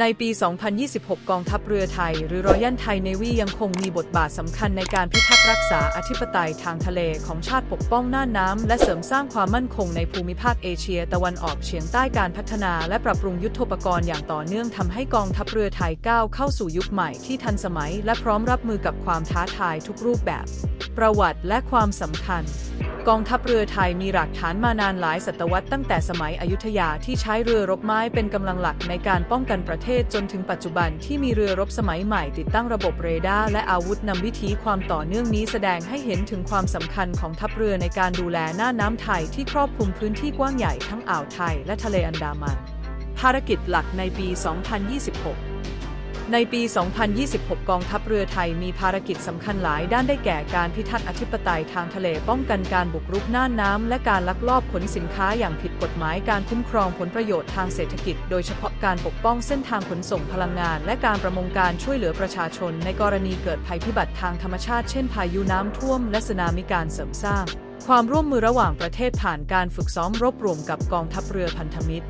ในปี 2026 กองทัพเรือไทย หรือรอยัลไทยเนวียังคงมีบทบาทสำคัญในการพิทักษ์รักษาอธิปไตยทางทะเลของชาติปกป้องน่านน้ำ และเสริมสร้างความมั่นคงในภูมิภาคเอเชีย ตะวันออกเฉียงใต้การพัฒนา และปรับปรุงยุทธปกรณ์อย่างต่อเนื่องทำให้กองทัพเรือไทยก้าวเข้าสู่ยุคใหม่ที่ทันสมัย และพร้อมรับมือกับความท้าทายทุกรูปแบบ ประวัติและความสำคัญ กองทัพเรือไทยมีหลักฐานมานานหลายศตวรรษตั้งแต่สมัยอยุธยาที่ใช้เรือรบไม้เป็นกำลังหลักในการป้องกันประเทศจนถึงปัจจุบันที่มีเรือรบสมัยใหม่ติดตั้งระบบเรดาร์และอาวุธนำวิธีความต่อเนื่องนี้แสดงให้เห็นถึงความสำคัญของทัพเรือในการดูแลหน้าน้ำไทยที่ครอบคลุมพื้นที่กว้างใหญ่ทั้งอ่าวไทยและทะเลอันดามัน ภารกิจหลักในปี 2026 ในปี 2026 กองทัพเรือไทยมีภารกิจสำคัญหลายด้านได้แก่การพิทักษ์อธิปไตยทางทะเลป้องกันการบุกรุกน่านน้ำ และการลักลอบขนสินค้าอย่างผิดกฎหมายการคุ้มครองผลประโยชน์ทางเศรษฐกิจ โดยเฉพาะการปกป้องเส้นทางขนส่งพลังงาน และการประมงการช่วยเหลือประชาชน ในกรณีเกิดภัยพิบัติทางธรรมชาติเช่นพายุน้ำท่วม และสึนามิการเสริมสร้าง ความร่วมมือระหว่างประเทศผ่านการฝึกซ้อมรบรวมกับกองทัพเรือพันธมิตร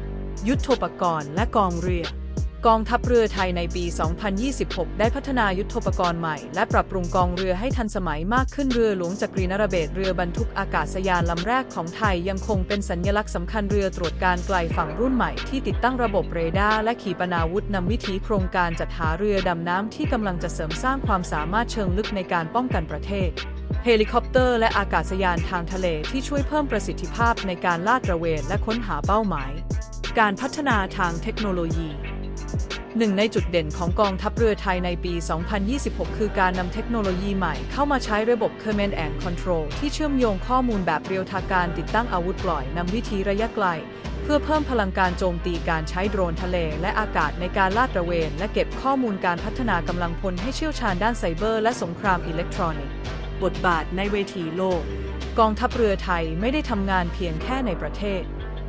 ยุทโธปกรณ์และกองเรือ กองทัพเรือไทยในปี 2026 ได้พัฒนายุทธปกรณ์ใหม่ และปรับปรุงกองเรือให้ทันสมัยมากขึ้นเรือหลวงจักรีนรเบศเรือบรรทุกอากาศยานลำแรกของไทยยังคงเป็นสัญลักษณ์สำคัญเรือตรวจการไกลฝั่งรุ่นใหม่ที่ติดตั้งระบบเรดาร์และขีปนาวุธนำวิถีโครงการจัดหาเรือดำน้ำที่กำลังจะเสริมสร้างความสามารถเชิงลึกในการป้องกันประเทศเฮลิคอปเตอร์และอากาศยานทางทะเลที่ช่วยเพิ่มประสิทธิภาพในการลาดตระเวนและค้นหาเป้าหมาย การพัฒนาทางเทคโนโลยี หนึ่งในจุดเด่นของกองทัพเรือไทยในปี 2026 คือการนำเทคโนโลยีใหม่เข้ามาใช้ระบบ Command and Control ที่เชื่อมโยงข้อมูลแบบเรียลทม์การติดตั้งอาวุธปล่อยนำวิธีระยะไกล เพื่อเพิ่มพลังการโจมตีการใช้โดรนทะเล และอากาศในการลาดตระเวน และเก็บข้อมูลการพัฒนากำลังพลให้เชี่ยวชาญด้านไซเบอร์ และสงครามอิเล็กทรอนิกส์ บทบาทในเวทีโลก กองทัพเรือไทยไม่ได้ทำงานเพียงแค่ในประเทศ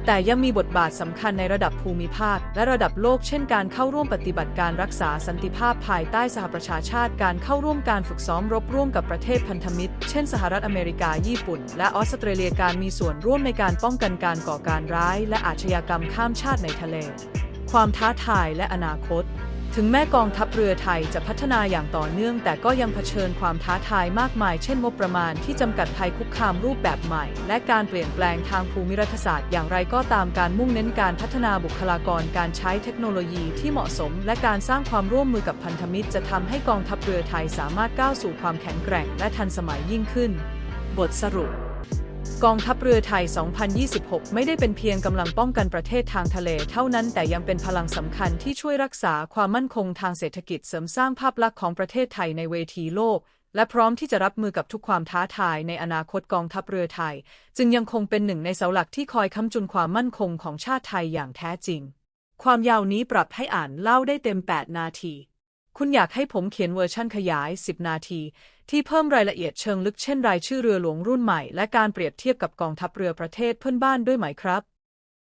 แต่ยังมีบทบาทสำคัญในระดับภูมิภาค และระดับโลกเช่นการเข้าร่วมปฏิบัติการรักษาสันติภาพภายใต้สหประชาชาติการเข้าร่วมการฝึกซ้อมรบร่วมกับประเทศพันธมิตร เช่นสหรัฐอเมริกาญี่ปุ่น และออสเตรเลียการมีส่วนร่วมในการป้องกันการก่อการร้าย และอาชญากรรมข้ามชาติในทะเล ความท้าทายและอนาคต ถึงแม้กองทัพเรือไทยจะพัฒนาอย่างต่อเนื่อง แต่ก็ยังเผชิญความท้าทายมากมาย เช่นงบประมาณที่จำกัดภัยคุกคามรูปแบบใหม่ และการเปลี่ยนแปลงทางภูมิรัฐศาสตร์อย่างไรก็ตามการมุ่งเน้นการพัฒนาบุคลากรการใช้เทคโนโลยีที่เหมาะสม และการสร้างความร่วมมือกับพันธมิตร จะทำให้กองทัพเรือไทยสามารถก้าวสู่ความแข็งแกร่ง และทันสมัยยิ่งขึ้น บทสรุป กองทัพเรือไทย 2026 ไม่ได้เป็นเพียงกำลังป้องกันประเทศทางทะเลเท่านั้นแต่ยังเป็นพลังสำคัญที่ช่วยรักษาความมั่นคงทางเศรษฐกิจเสริมสร้างภาพลักษณ์ของประเทศไทยในเวทีโลก และพร้อมที่จะรับมือกับทุกความท้าทายในอนาคตกองทัพเรือไทย จึงยังคงเป็นหนึ่งในเสาหลักที่คอยค้ำจุนความมั่นคงของชาติไทยอย่างแท้จริง ความยาวนี้ปรับให้อ่านเล่าได้เต็ม 8 นาที คุณอยากให้ผมเขียนเวอร์ชั่นขยาย 10 นาที ที่เพิ่มรายละเอียดเชิงลึกเช่นรายชื่อเรือหลวงรุ่นใหม่ และการเปรียบเทียบกับกองทัพเรือประเทศเพื่อนบ้านด้วยไหมครับ